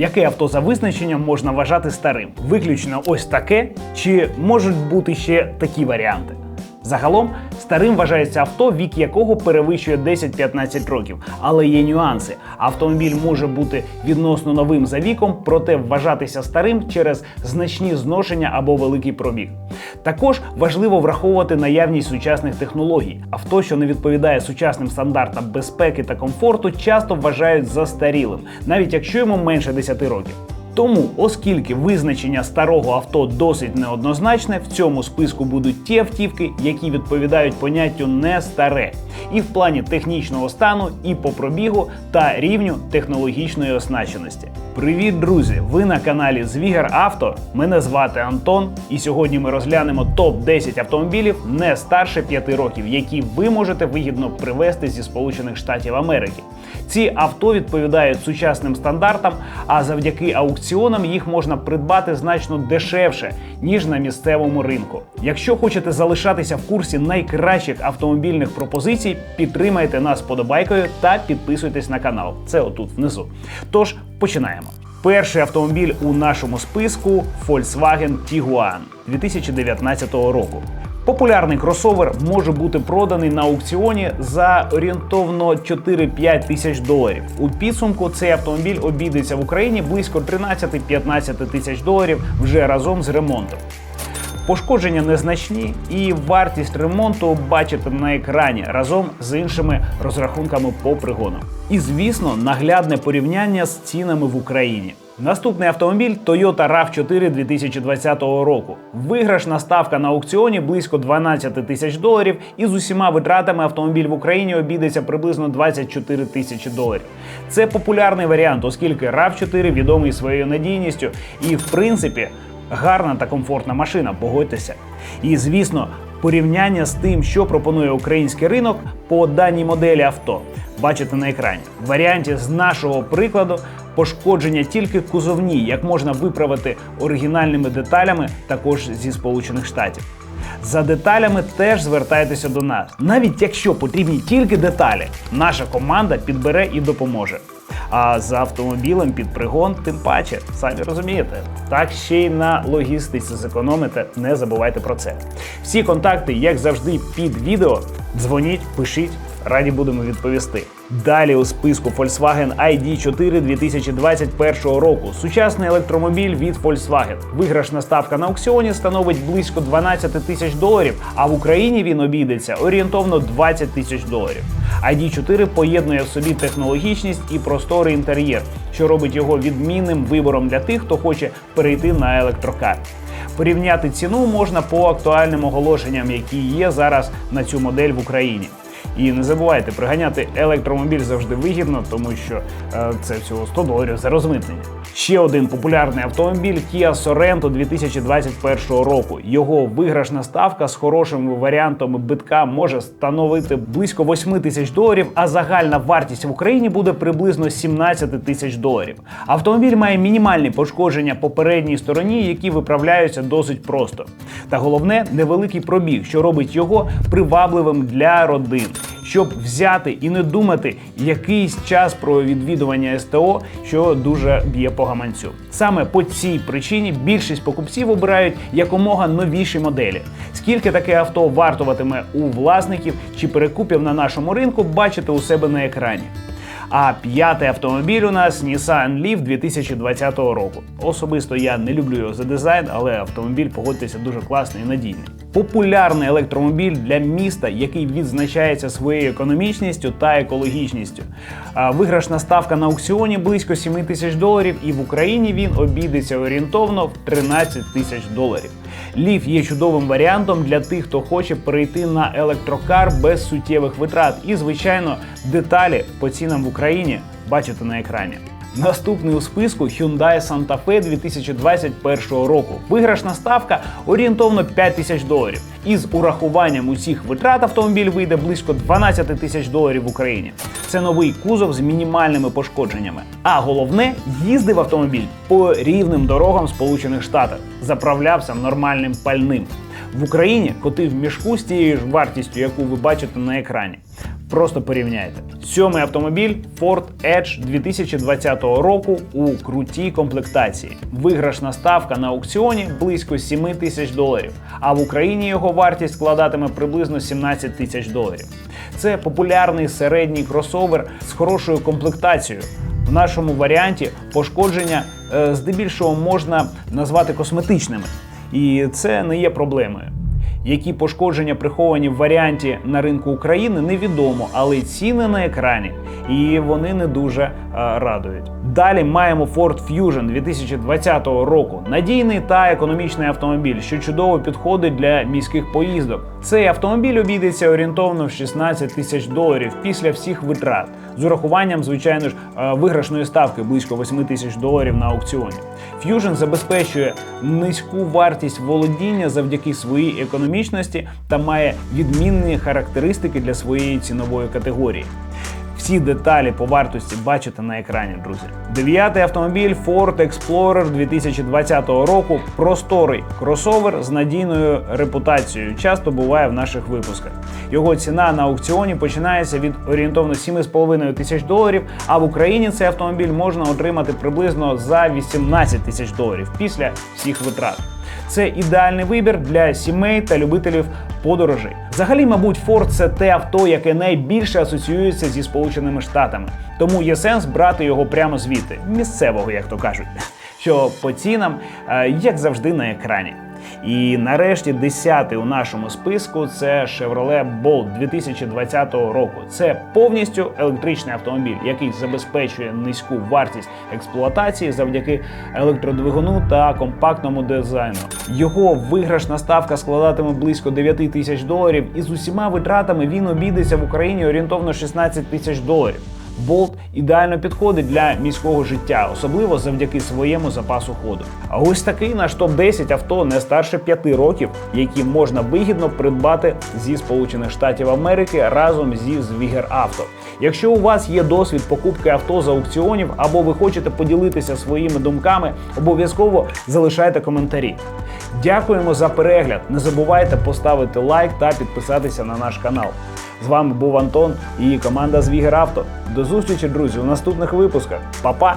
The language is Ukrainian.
Яке авто за визначенням можна вважати старим? Виключно ось таке, чи можуть бути ще такі варіанти? Загалом старим вважається авто, вік якого перевищує 10-15 років. Але є нюанси. Автомобіль може бути відносно новим за віком, проте вважатися старим через значні зношення або великий пробіг. Також важливо враховувати наявність сучасних технологій. Авто, що не відповідає сучасним стандартам безпеки та комфорту, часто вважають застарілим, навіть якщо йому менше 10 років. Тому, оскільки визначення старого авто досить неоднозначне, в цьому списку будуть ті автівки, які відповідають поняттю не старе, і в плані технічного стану, і по пробігу та рівню технологічної оснащеності. Привіт, друзі! Ви на каналі Звігар Авто. Мене звати Антон, і сьогодні ми розглянемо топ 10 автомобілів не старше 5 років, які ви можете вигідно привезти зі Сполучених Штатів Америки. Ці авто відповідають сучасним стандартам, а завдяки аукціонам їх можна придбати значно дешевше ніж на місцевому ринку. Якщо хочете залишатися в курсі найкращих автомобільних пропозицій, підтримайте нас подобайкою та підписуйтесь на канал. Це отут внизу. Тож починаємо. Перший автомобіль у нашому списку Volkswagen Tiguan 2019 року. Популярний кросовер може бути проданий на аукціоні за орієнтовно 4-5 тисяч доларів. У підсумку цей автомобіль обійдеться в Україні близько 13-15 тисяч доларів вже разом з ремонтом. Пошкодження незначні, і вартість ремонту бачите на екрані разом з іншими розрахунками по пригону. І звісно, наглядне порівняння з цінами в Україні. Наступний автомобіль Toyota RAV4 2020 року. Виграшна ставка на аукціоні близько 12 тисяч доларів, і з усіма витратами автомобіль в Україні обійдеться приблизно 24 тисячі доларів. Це популярний варіант, оскільки RAV4 відомий своєю надійністю і, в принципі, гарна та комфортна машина, погодьтеся. І звісно, порівняння з тим, що пропонує український ринок по даній моделі авто. Бачите на екрані. В варіанті з нашого прикладу пошкодження тільки кузовні, як можна виправити оригінальними деталями, також зі Сполучених Штатів. За деталями теж звертайтеся до нас. Навіть якщо потрібні тільки деталі, наша команда підбере і допоможе. А за автомобілем під пригон, тим паче, самі розумієте. Так ще й на логістиці зекономите, не забувайте про це. Всі контакти, як завжди, під відео. Дзвоніть, пишіть, раді будемо відповісти. Далі у списку Volkswagen ID4 2021 року. Сучасний електромобіль від Volkswagen. Виграшна ставка на аукціоні становить близько 12 тисяч доларів, а в Україні він обійдеться орієнтовно 20 тисяч доларів. ID4 поєднує в собі технологічність і просторий інтер'єр, що робить його відмінним вибором для тих, хто хоче перейти на електрокар. Порівняти ціну можна по актуальним оголошенням, які є зараз на цю модель в Україні. І не забувайте, приганяти електромобіль завжди вигідно, тому що е, це всього 100 доларів за розмитнення. Ще один популярний автомобіль Kia Sorento 2021 року. Його виграшна ставка з хорошими варіантами битка може становити близько 8 тисяч доларів, а загальна вартість в Україні буде приблизно 17 тисяч доларів. Автомобіль має мінімальні пошкодження по передній стороні, які виправляються досить просто. Та головне невеликий пробіг, що робить його привабливим для родин щоб взяти і не думати якийсь час про відвідування СТО, що дуже б'є по гаманцю. Саме по цій причині більшість покупців обирають якомога новіші моделі. Скільки таке авто вартуватиме у власників чи перекупів на нашому ринку, бачите у себе на екрані. А п'ятий автомобіль у нас Nissan Leaf 2020 року. Особисто я не люблю його за дизайн, але автомобіль, погодьтеся, дуже класний і надійний. Популярний електромобіль для міста, який відзначається своєю економічністю та екологічністю. Виграшна ставка на аукціоні близько 7 тисяч доларів, і в Україні він обійдеться орієнтовно в 13 тисяч доларів. Ліф є чудовим варіантом для тих, хто хоче перейти на електрокар без суттєвих витрат. І, звичайно, деталі по цінам в Україні бачите на екрані. Наступний у списку Hyundai Santa Fe 2021 року. Виграшна ставка орієнтовно 5 тисяч доларів. І з урахуванням усіх витрат автомобіль вийде близько 12 тисяч доларів в Україні. Це новий кузов з мінімальними пошкодженнями. А головне, їздив автомобіль по рівним дорогам Сполучених Штатів, заправлявся нормальним пальним. В Україні котив в мішку з тією ж вартістю, яку ви бачите на екрані. Просто порівняйте. Сьомий автомобіль Ford Edge 2020 року у крутій комплектації. Виграшна ставка на аукціоні близько 7 тисяч доларів, а в Україні його вартість складатиме приблизно 17 тисяч доларів. Це популярний середній кросовер з хорошою комплектацією. В нашому варіанті пошкодження е, здебільшого можна назвати косметичними, і це не є проблемою. Які пошкодження приховані в варіанті на ринку України, невідомо, але ціни на екрані, і вони не дуже е, радують. Далі маємо Ford Fusion 2020 року. Надійний та економічний автомобіль, що чудово підходить для міських поїздок. Цей автомобіль обійдеться орієнтовно в 16 тисяч доларів після всіх витрат, з урахуванням, звичайно ж, е, виграшної ставки близько 8 тисяч доларів на аукціоні. Fusion забезпечує низьку вартість володіння завдяки своїй економічності та має відмінні характеристики для своєї цінової категорії. Всі деталі по вартості бачите на екрані, друзі. Дев'ятий автомобіль Ford Explorer 2020 року. Просторий кросовер з надійною репутацією. Часто буває в наших випусках. Його ціна на аукціоні починається від орієнтовно 7,5 тисяч доларів. А в Україні цей автомобіль можна отримати приблизно за 18 тисяч доларів після всіх витрат. Це ідеальний вибір для сімей та любителів подорожей. Взагалі, мабуть, Ford – це те авто, яке найбільше асоціюється зі Сполученими Штатами. Тому є сенс брати його прямо звідти, місцевого, як то кажуть. Що по цінам, е, як завжди, на екрані. І нарешті десятий у нашому списку це Chevrolet Bolt 2020 року. Це повністю електричний автомобіль, який забезпечує низьку вартість експлуатації завдяки електродвигуну та компактному дизайну. Його виграшна ставка складатиме близько 9 тисяч доларів, і з усіма витратами він обійдеться в Україні орієнтовно 16 тисяч доларів. Болт ідеально підходить для міського життя, особливо завдяки своєму запасу ходу. А ось такий наш топ-10 авто не старше 5 років, які можна вигідно придбати зі Сполучених Штатів Америки разом зі Звігер Авто. Якщо у вас є досвід покупки авто з аукціонів або ви хочете поділитися своїми думками, обов'язково залишайте коментарі. Дякуємо за перегляд. Не забувайте поставити лайк та підписатися на наш канал. З вами був Антон і команда Звігер Авто. До зустрічі, друзі, у наступних випусках. Па-па!